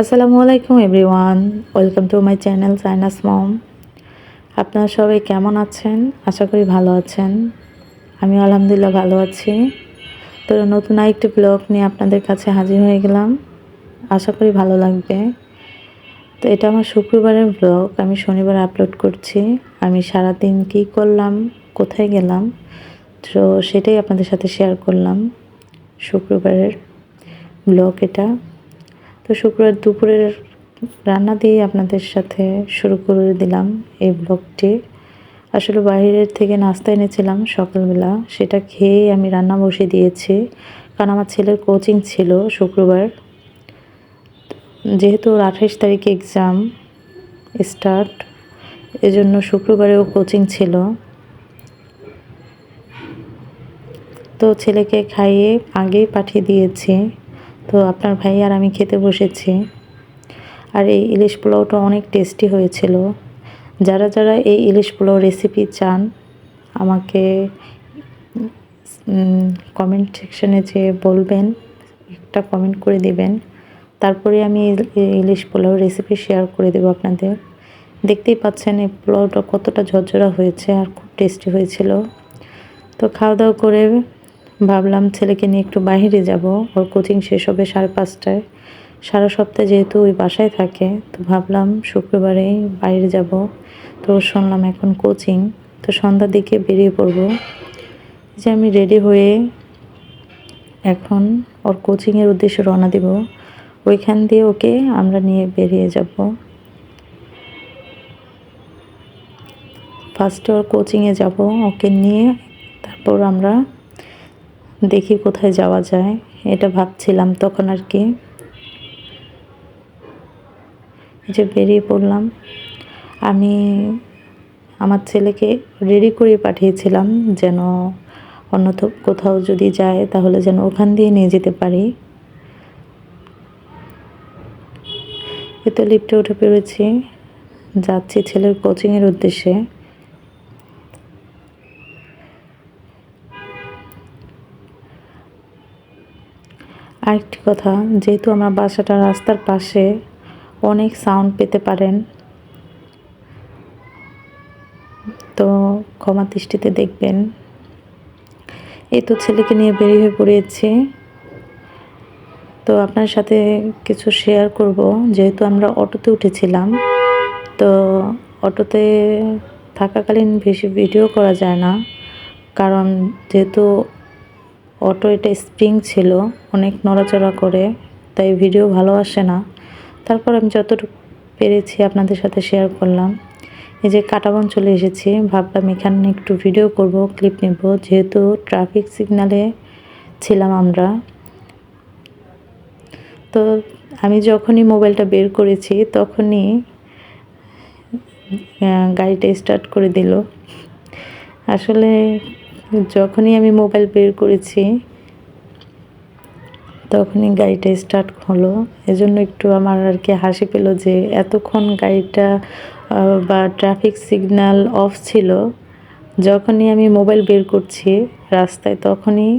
আসসালামু আলাইকুম, everyone. Welcome to my channel sinus mom. আপনারা সবাই কেমন আছেন? আশা করি ভালো আছেন। আমি আলহামদুলিল্লাহ ভালো আছি। তো নতুন আরেকটি ব্লগ নিয়ে আপনাদের কাছে হাজির হয়ে গেলাম। আশা করি ভালো লাগবে। তো এটা আমার শুক্রবারের ব্লগ। আমি শনিবার আপলোড করছি। আমি সারাদিন কী করলাম, কোথায় গেলাম, তো সেটাই আপনাদের সাথে শেয়ার করলাম। শুক্রবারের ব্লগ এটা। তো শুক্রবার দুপুরের রান্না দিয়ে আপনাদের সাথে শুরু করে দিলাম এই ব্লগটি। আসলে বাইরের থেকে নাস্তা এনেছিলাম সকালবেলা, সেটা খেয়েই আমি রান্না বসিয়ে দিয়েছি। কারণ আমার ছেলের কোচিং ছিল শুক্রবার। যেহেতু ওর আঠাশ তারিখে এক্সাম স্টার্ট এজন্য শুক্রবারেও কোচিং ছিল। তো ছেলেকে খাইয়ে আগেই পাঠিয়ে দিয়েছি। তো আপনার ভাই আর আমি খেতে বসেছি। আর এই ইলিশ পোলাওটা অনেক টেস্টি হয়েছিল। যারা যারা এই ইলিশ পোলাও রেসিপি চান, আমাকে কমেন্ট সেকশনে যে বলবেন, একটা কমেন্ট করে দিবেন। তারপরে আমি ইলিশ পোলাও রেসিপি শেয়ার করে দেবো আপনাদের। দেখতেই পাচ্ছেন এই পোলাওটা কতটা ঝরঝরা হয়েছে আর খুব টেস্টি হয়েছিল। তো খাওয়া দাওয়া করে ভাবলাম ছেলেকে নিয়ে একটু বাইরে যাব। ওর কোচিং শেষ হবে সাড়ে পাঁচটায়। সারা সপ্তাহে যেহেতু ওই বাসায় থাকে, তো ভাবলাম শুক্রবারেই বাইরে যাব। তো শুনলাম এখন কোচিং, তো সন্ধ্যার দিকে বেরিয়ে পড়ব। যে আমি রেডি হয়ে এখন ওর কোচিংয়ের উদ্দেশ্যে রওনা দেব। ওইখান দিয়ে ওকে আমরা নিয়ে বেরিয়ে যাব। ফার্স্টে ওর কোচিংয়ে যাব, ওকে নিয়ে তারপর আমরা দেখি কোথায় যাওয়া যায়। এটা ভাবছিলাম, তখন আর কি। যে বেরিয়ে পড়লাম। আমি আমার ছেলেকে রেডি করে পাঠিয়েছিলাম যেন অন্য কোথাও যদি যায় তাহলে যেন ওখান দিয়ে নিয়ে যেতে পারি। এতে লিফটে উঠে পেরেছি যাচ্ছি ছেলের কোচিংয়ের উদ্দেশ্যে। আরেকটি কথা, যেহেতু আমার বাসাটা রাস্তার পাশে, অনেক সাউন্ড পেতে পারেন। তো ক্ষমা দৃষ্টিতে দেখবেন। এই তো ছেলেকে নিয়ে বেরিয়ে হয়ে পড়েছি। তো আপনার সাথে কিছু শেয়ার করব, যেহেতু আমরা অটোতে উঠেছিলাম। তো অটোতে থাকাকালীন বেশি ভিডিও করা যায় না, কারণ যেহেতু অটো এটা স্প্রিং ছিল, অনেক নড়াচড়া করে, তাই ভিডিও ভালো আসে না। তারপর আমি যতটুকু পেরেছি আপনাদের সাথে শেয়ার করলাম। এই যে কাটাবন চলে এসেছি, ভাবলাম এখানে একটু ভিডিও করব ক্লিপ নেব। যেহেতু ট্রাফিক সিগনালে ছিলাম আমরা। তো আমি যখনই মোবাইলটা বের করেছি, তখনই গাড়িটা স্টার্ট করে দিল। আসলে যখনই আমি মোবাইল বের করেছি, তখনই গাড়িটা স্টার্ট হলো। এজন্য একটু আমার আর কি হাসি পেল যে এতক্ষণ গাড়িটা বা ট্রাফিক সিগন্যাল অফ ছিল, যখনই আমি মোবাইল বের করছি রাস্তায় তখনই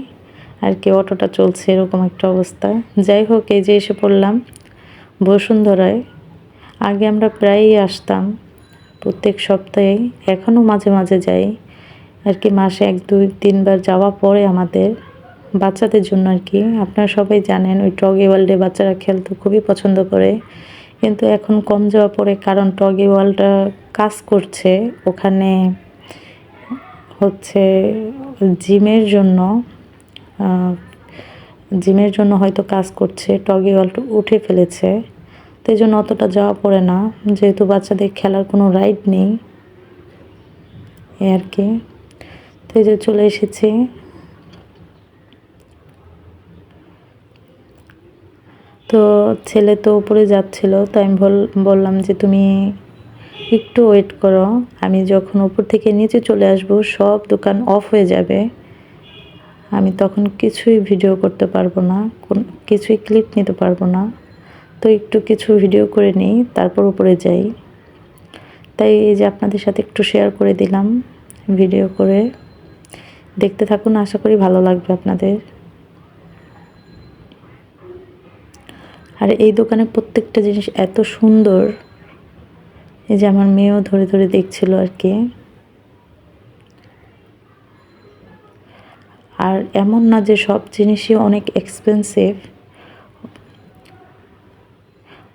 আর কি অটোটা চলছে এরকম একটা অবস্থা। যাই হোক, এই যে এসে পড়লাম বসুন্ধরায়। আগে আমরা প্রায়ই আসতাম প্রত্যেক সপ্তাহে, এখনও মাঝে মাঝে যাই। আর কি মাসে এক, দুই, তিনবার যাওয়া পরে আমাদের বাচ্চাদের জন্য আর কি। আপনারা সবাই জানেন, ওই টগি ওয়ার্ল্ডে বাচ্চারা খেলতে, খুবই পছন্দ করে। কিন্তু এখন কম যাওয়া পরে কারণ টগি ওয়ার্ল্ডটা কাজ করছে। ওখানে হচ্ছে জিমের জন্য জিমের জন্য হয়তো কাজ করছে, টগি ওয়ার্ল্ড উঠে ফেলেছে। তো এই জন্য অতটা যাওয়া পড়ে না। যেহেতু বাচ্চাদের খেলার কোনো রাইড নেই আর কি। তো এই যে চলে এসেছি। তো ছেলে তো উপরে যাচ্ছিল তো আমি বললাম যে তুমি একটু ওয়েট করো। আমি যখন উপর থেকে নিচে চলে আসব, সব দোকান অফ হয়ে যাবে। আমি তখন কিছুই ভিডিও করতে পারব না, কোন, কিছুই ক্লিপ নিতে পারব না। তো একটু কিছু ভিডিও করে নিই, তারপর উপরে যাই। তাই এই যে আপনাদের সাথে একটু শেয়ার করে দিলাম ভিডিও করে। দেখতে থাকুন, আশা করি ভালো লাগবে আপনাদের। আর এই দোকানে প্রত্যেকটা জিনিস এত সুন্দর। এই যে আমার মেয়েও ধরে ধরে দেখছিল আর কি। আর এমন না যে সব জিনিসই অনেক এক্সপেন্সিভ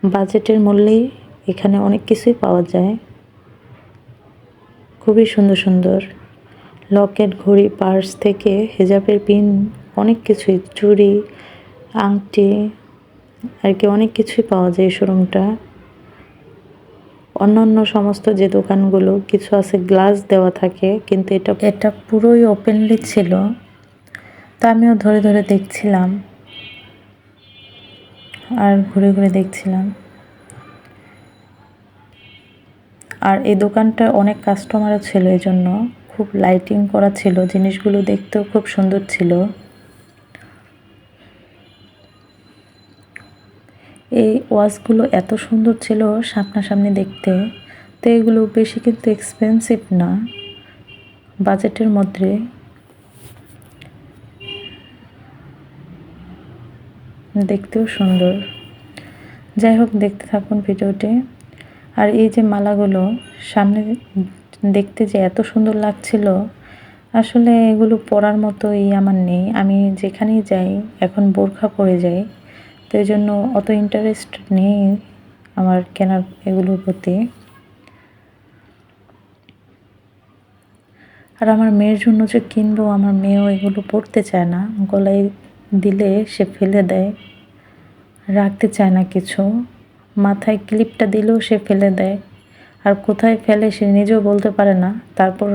বাজেটের মূল্যেই এখানে অনেক কিছুই পাওয়া যায়। খুবই সুন্দর সুন্দর। লকেট, ঘড়ি, পার্স থেকে হেজাবের পিন, অনেক কিছুই, চুড়ি, আংটি, আর কি অনেক কিছুই পাওয়া যায় এই শোরুমটা। অন্যান্য সমস্ত যে দোকানগুলো, কিছু আছে গ্লাস দেওয়া থাকে, কিন্তু এটা এটা পুরোই ওপেনলি ছিল। তা আমিও ধরে ধরে দেখছিলাম। আর ঘুরে ঘুরে দেখছিলাম। আর এই দোকানটা অনেক কাস্টমারও ছিল এই জন্য খুব লাইটিং করা ছিল, জিনিসগুলো দেখতেও খুব সুন্দর ছিল। এই ওয়াচগুলো এত সুন্দর ছিল সামনাসামনি দেখতে, তো এগুলো বেশি কিন্তু এক্সপেন্সিভ না বাজেটের মধ্যে। দেখতেও সুন্দর। যাই হোক, দেখতে থাকুন ভিডিওটি। আর এই যে মালাগুলো, সামনে দেখতে যে এত সুন্দর লাগছিল, আসলে এগুলো পরার মতো এই আমার নেই। আমি যেখানেই যাই, এখন বোরখা পরে যাই। তো এই জন্য অত ইন্টারেস্ট নেই আমার কেনার এগুলোর প্রতি। আর আমার মেয়ের জন্য যে কিনবো, আমার মেয়েও এগুলো পড়তে চায় না। গলায় দিলে সে ফেলে দেয়, রাখতে চায় না কিছু। মাথায় ক্লিপটা দিলেও সে ফেলে দেয়। আর কোথায় ফেলে সে নিজেও বলতে পারে না। তারপর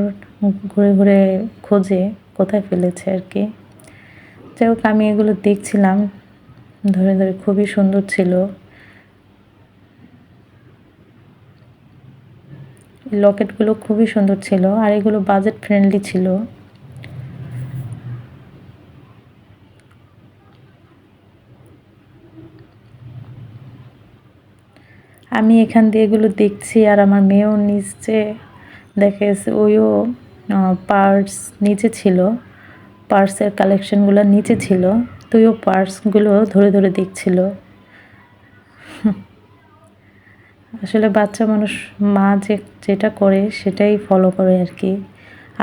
ঘুরে ঘুরে খোঁজে কোথায় ফেলেছে আর কি। যাই হোক, আমি এগুলো দেখছিলাম। ধরে ধরে খুবই সুন্দর ছিল। লকেটগুলো খুবই সুন্দর ছিল। আর এগুলো বাজেট ফ্রেন্ডলি ছিল। আমি এখান দিয়ে এগুলো দেখছি আর আমার মেয়েও নিচে দেখে ওইও পার্স নিচে ছিল পার্সের কালেকশনগুলো নিচে ছিল, তো ওইও পার্সগুলো ধরে ধরে দেখছিল। আসলে বাচ্চা মানুষ, মা যে, যেটা করে সেটাই ফলো করে আর কি।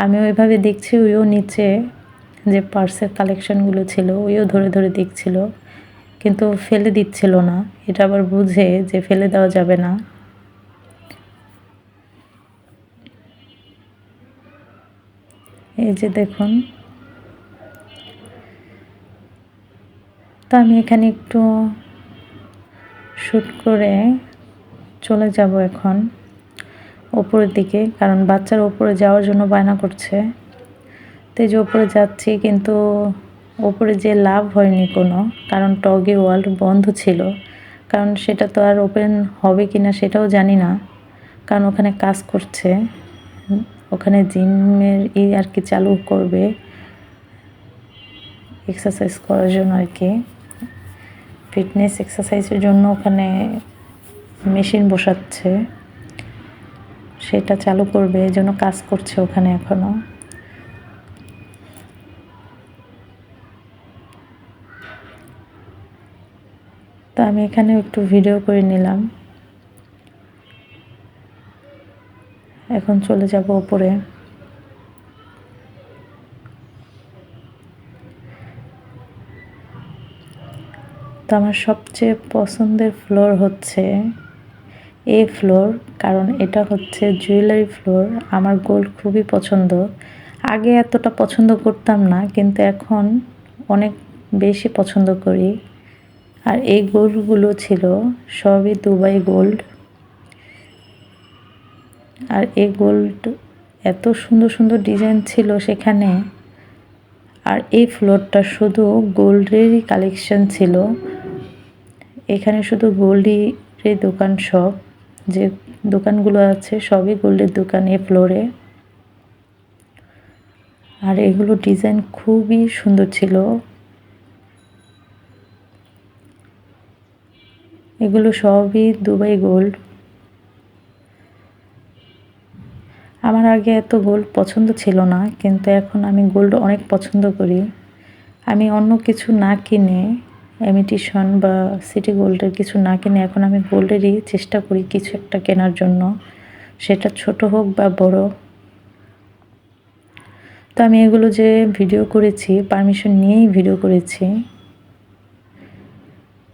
আমি ওইভাবে দেখছি, ওইও নিচে যে পার্সের কালেকশনগুলো ছিল, ওইও ধরে ধরে দেখছিল। কিন্তু ফেলে দিচ্ছিল না। এটা আবার বুঝে যে ফেলে দেওয়া যাবে না। এই যে দেখুন। তো আমি এখানে একটু শ্যুট করে চলে যাব এখন ওপরের দিকে, কারণ বাচ্চার ওপরে যাওয়ার জন্য বায়না করছে। তো যে ওপরে যাচ্ছি, কিন্তু ওপরে যে লাভ হয়নি কোনো, কারণ টগি ওয়ার্ল্ড বন্ধ ছিল। কারণ সেটা তো আর ওপেন হবে কি না সেটাও জানি না। কারণ ওখানে কাজ করছে। ওখানে জিমের ই আর কি চালু করবে। এক্সারসাইজ করার জন্য আর কি। ফিটনেস এক্সারসাইজের জন্য ওখানে মেশিন বসাচ্ছে। সেটা চালু করবে এই জন্য কাজ করছে ওখানে এখনও তো আমি এখানে একটু ভিডিও করে নিলাম। এখন চলে যাব ওপরে তো আমার সবচেয়ে পছন্দের ফ্লোর হচ্ছে এ ফ্লোর কারণ এটা হচ্ছে জুয়েলারি ফ্লোর আমার গোল্ড খুবই পছন্দ। আগে এতটা পছন্দ করতাম না, কিন্তু এখন অনেক বেশি পছন্দ করি। আর এই গোল্ডগুলো ছিল সবই দুবাই গোল্ড। আর এই গোল্ড এত সুন্দর সুন্দর ডিজাইন ছিল সেখানে। আর এই ফ্লোরটা শুধু গোল্ডেরই কালেকশন ছিল। এখানে শুধু গোল্ডেরই দোকান সব। যে দোকানগুলো আছে সবই গোল্ডের দোকান এই ফ্লোরে। আর এগুলো ডিজাইন খুবই সুন্দর ছিল। এগুলো সবই দুবাই গোল্ড। আমার আগে এত গোল্ড পছন্দ ছিল না, কিন্তু এখন আমি গোল্ড অনেক পছন্দ করি। আমি অন্য কিছু না কিনে এমিটিশন বা সিটি গোল্ডের কিছু না কিনে এখন আমি গোল্ডেরই চেষ্টা করি কিছু একটা কেনার জন্য। সেটা ছোট হোক বা বড়। তো আমি এগুলো যে ভিডিও করেছি পারমিশন নিয়েই ভিডিও করেছি।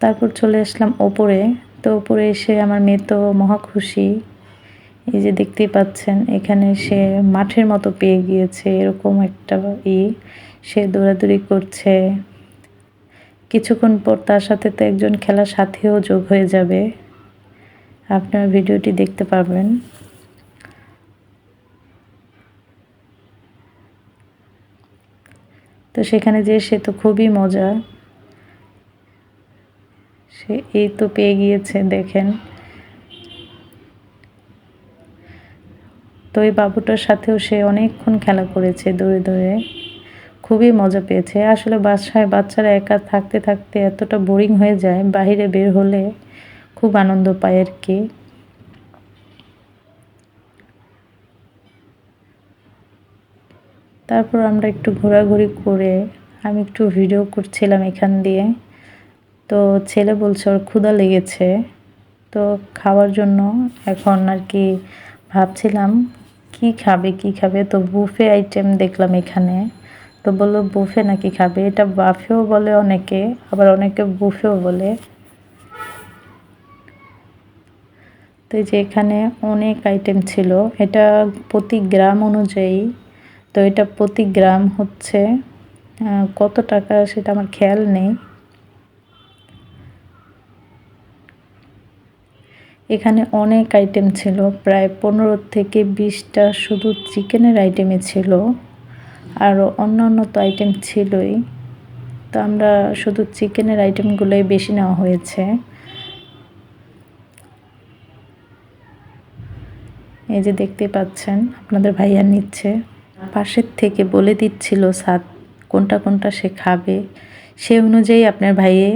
তারপর চলে আসলাম ওপরে। তো ওপরে এসে আমার মেয়ে তো মহা খুশি। এই যে দেখতেই পাচ্ছেন, এখানে সে মাঠের মতো পেয়ে গিয়েছে, এরকম একটা ই। সে দৌড়াদৌড়ি করছে। কিছুক্ষণ পর তার সাথে তো একজন খেলার সাথেও যোগ হয়ে যাবে। আপনার ভিডিওটি দেখতে পারবেন। তো সেখানে যে সে তো খুবই মজা। সে এই তো পেয়ে গিয়েছে, দেখেন। তো এই বাবুটার সাথেও সে অনেকক্ষণ খেলা করেছে দৌড়ে দৌড়ে। খুবই মজা পেয়েছে। আসলে বাসায় বাচ্চারা একা থাকতে থাকতে এতটা বোরিং হয়ে যায় বাহিরে বের হলে খুব আনন্দ পায় আর কি। তারপর আমরা একটু ঘোরাঘুরি করে, আমি একটু ভিডিও করছিলাম এখান দিয়ে। তো ছেলে বলছে ওর ক্ষুধা লেগেছে। তো খাওয়ার জন্য এখন আর কি ভাবছিলাম, কি খাবে কি খাবে? তো বুফে আইটেম দেখলাম এখানে। তো বলল, বুফে নাকি খাবে? এটা বাফেও বলে অনেকে, আবার অনেকে বুফেও বলে। তো যে এখানে অনেক আইটেম ছিল। এটা প্রতি গ্রাম অনুযায়ী, তো এটা প্রতি গ্রাম হচ্ছে কত টাকা সেটা আমার খেয়াল নেই। এখানে অনেক আইটেম ছিল। প্রায় পনেরো থেকে বিশটা শুধু চিকেনের আইটেমই ছিল। আরও অন্য অন্য তো আইটেম ছিলই। তো আমরা শুধু চিকেনের আইটেমগুলোই বেশি নেওয়া হয়েছে। এই যে দেখতে পাচ্ছেন, আপনাদের ভাইয়া নিচ্ছে। পাশের থেকে বলে দিচ্ছিল সাদ কোনটা কোনটা সে খাবে? সে অনুযায়ী আপনার ভাইয়ে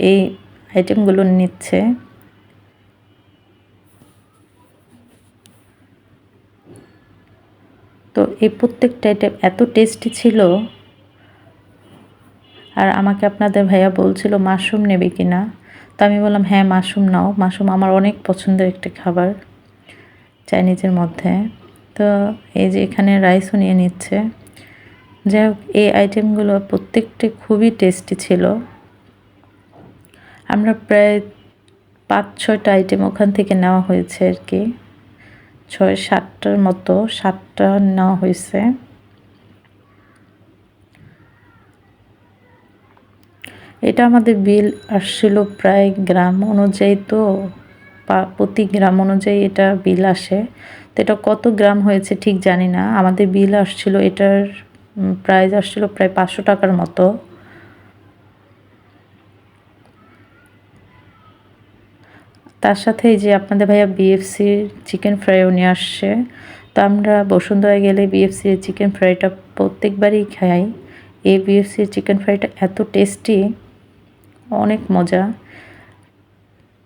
এই আইটেমগুলো নিচ্ছে তো এই প্রত্যেকটা আইটেম এত টেস্টি ছিল। আর আমাকে আপনাদের ভাইয়া বলছিল, মাশরুম নেবে কি না তো আমি বললাম হ্যাঁ মাশরুম নাও। মাশরুম আমার অনেক পছন্দের একটি খাবার চাইনিজের মধ্যে। তো এই যে এখানে রাইসও নিয়ে নিচ্ছে। যাই হোক, এই আইটেমগুলো প্রত্যেকটি খুবই টেস্টি ছিল। আমরা প্রায় পাঁচ ছয়টা আইটেম ওখান থেকে নেওয়া হয়েছে আর কি। ছয়, সাতটার মতো, সাতটা নেওয়া হয়েছে এটা আমাদের বিল আসছিল প্রায় গ্রাম অনুযায়ী তো প্রতি গ্রাম অনুযায়ী এটা বিল আসে। তো এটা কত গ্রাম হয়েছে ঠিক জানি না। আমাদের বিল আসছিল, এটার প্রাইস আসছিল প্রায় পাঁচশো টাকার মতো। তার সাথে এই যে আপনাদের ভাইয়া বিএফসির চিকেন ফ্রাইও নিয়ে আসছে। তো আমরা বসুন্ধরা গেলে বিএফসির চিকেন ফ্রাইটা প্রত্যেকবারই খাই। এই বিএফসির চিকেন ফ্রাইটা এত টেস্টি অনেক মজা।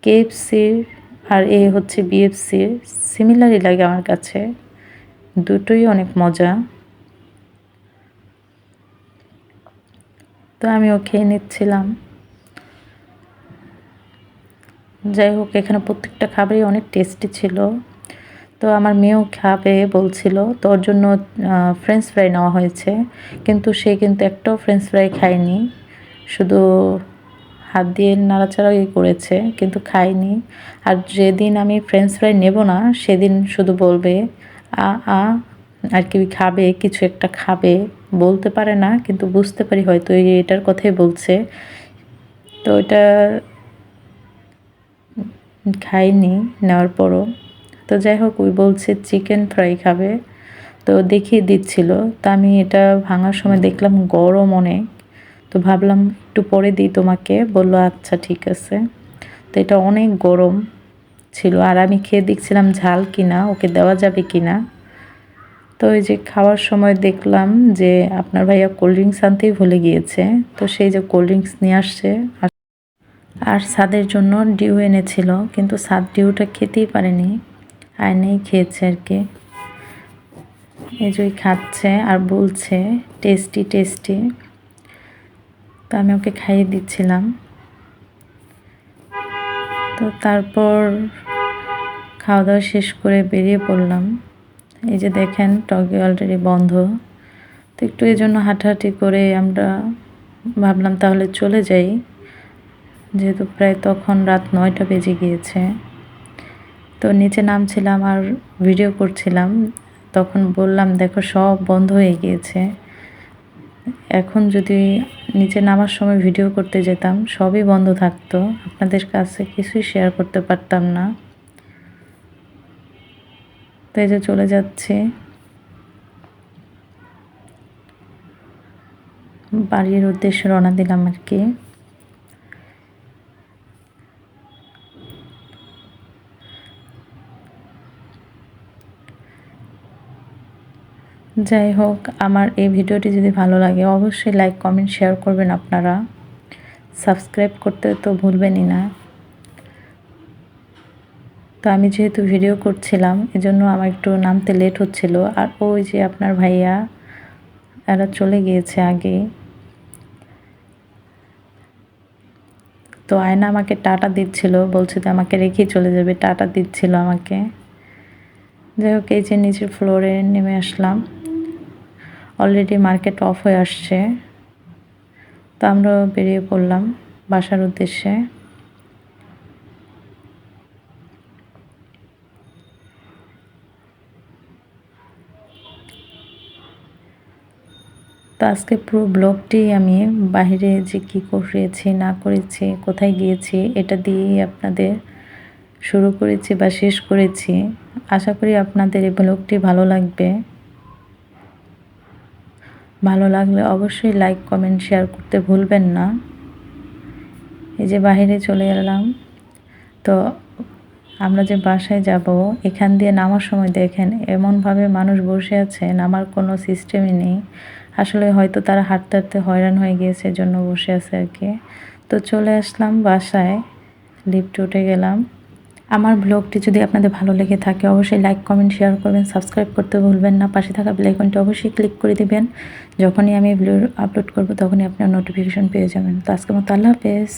কেএফসির আর এ হচ্ছে বিএফসির সিমিলারই লাগে আমার কাছে। দুটোই অনেক মজা। তো আমিও খেয়ে নিচ্ছিলাম যাই হোক, এখানে প্রত্যেকটা খাবারই অনেক টেস্টি ছিল। তো আমার মেয়েও খাবে বলছিল, তো ওর জন্য ফ্রেঞ্চ ফ্রাই নেওয়া হয়েছে। কিন্তু সে কিন্তু একটাও ফ্রেঞ্চ ফ্রাই খায়নি। শুধু হাত দিয়ে নাড়াচাড়াই করেছে, কিন্তু খায়নি। আর যেদিন আমি ফ্রেঞ্চ ফ্রাই নেব না, সেদিন শুধু বলবে, আ আ, আর কি খাবে, কিছু একটা খাবে। বলতে পারে না, কিন্তু বুঝতে পারি হয়তো এটার কথাই বলছে। তো এটা খাইনি, নেওয়ার পরও। তো যাই হোক ওই বলছে চিকেন ফ্রাই খাবে। তো দেখিয়ে দিচ্ছিল। তা আমি এটা ভাঙার সময় দেখলাম গরম অনেক। তো ভাবলাম, একটু পরে দিই তোমাকে। বলল আচ্ছা ঠিক আছে। তো এটা অনেক গরম ছিল। আর আমি খেয়ে দেখছিলাম ঝাল কিনা, ওকে দেওয়া যাবে কিনা। তো ওই যে খাওয়ার সময় দেখলাম যে, আপনার ভাইয়া কোল্ড ড্রিঙ্কস আনতেই ভুলে গিয়েছে। তো সেই যে কোল্ড ড্রিঙ্কস নিয়ে আসছে আর সাদের জন্য ডিউ এনেছিল, কিন্তু সাদ ডিউটা খেতেই পারেনি। আয়নেই খেয়েছে আর কি। এই যে খাচ্ছে আর বলছে, টেস্টি টেস্টি। তো আমি ওকে খাইয়ে দিচ্ছিলাম। তো তারপর খাওয়া দাওয়া শেষ করে বেরিয়ে পড়লাম। এই যে দেখেন, টগে অলরেডি বন্ধ। তো একটু এই জন্য হাঁটাহাঁটি করে আমরা ভাবলাম তাহলে চলে যাই। যেহেতু প্রায় তখন রাত নয়টা বেজে গিয়েছে। তো নিচে নামছিলাম আর ভিডিও করছিলাম। তখন বললাম, দেখো, সব বন্ধ হয়ে গিয়েছে। এখন যদি নিচে নামার সময় ভিডিও করতে যেতাম, সবই বন্ধ থাকতো। আপনাদের কাছে কিছুই শেয়ার করতে পারতাম না। তো এই যে চলে যাচ্ছে। বাড়ির উদ্দেশ্যে রওনা দিলাম আর কি। যাই হোক, আমার এই ভিডিওটি যদি ভালো লাগে, অবশ্যই লাইক কমেন্ট শেয়ার করবেন আপনারা। সাবস্ক্রাইব করতে তো ভুলবেনই না। তো আমি যেহেতু ভিডিও করছিলাম, এজন্য আমার একটু নামতে লেট হচ্ছিল। আর ওই যে আপনার ভাইয়া, এরা চলে গিয়েছে আগে। তো আয়না আমাকে টাটা দিচ্ছিল, বলছে যে আমাকে রেখেই চলে যাবে, টাটা দিচ্ছিল আমাকে। যাই হোক, এই যে নিচের ফ্লোরে নেমে আসলাম। অলরেডি মার্কেট অফ হয়ে আসছে। তো আমরা বেরিয়ে পড়লাম বাসার উদ্দেশ্যে। তো আজকে পুরো ব্লগটি আমি বাইরে যে কী করেছি, না করেছি, কোথায় গিয়েছি, এটা দিয়েই আপনাদের শুরু করেছি বা শেষ করেছি। আশা করি আপনাদের এই ব্লগটি ভালো লাগবে। ভালো লাগলে অবশ্যই লাইক কমেন্ট শেয়ার করতে ভুলবেন না। এই যে বাহিরে চলে এলাম। তো আমরা যে বাসায় যাব, এখান দিয়ে নামার সময় দেখেন এমনভাবে মানুষ বসে আছে, নামার কোনো সিস্টেমই নেই। আসলে হয়তো তারা হাঁটতে হাঁটতে হয়রান হয়ে গিয়েছে জন্য বসে আছে আর কি। তো চলে আসলাম বাসায় লিফ্ট উঠে গেলাম। আমার ব্লগটি যদি আপনাদের ভালো লেগে থাকে, অবশ্যই লাইক কমেন্ট শেয়ার করবেন সাবস্ক্রাইব করতে ভুলবেন না। পাশে থাকা বেলাইকনটি অবশ্যই ক্লিক করে দেবেন। যখনই আমি আপলোড করব, তখনই আপনার নোটিফিকেশন পেয়ে যাবেন। তো আজকে মতো আল্লাহ হাফেজ।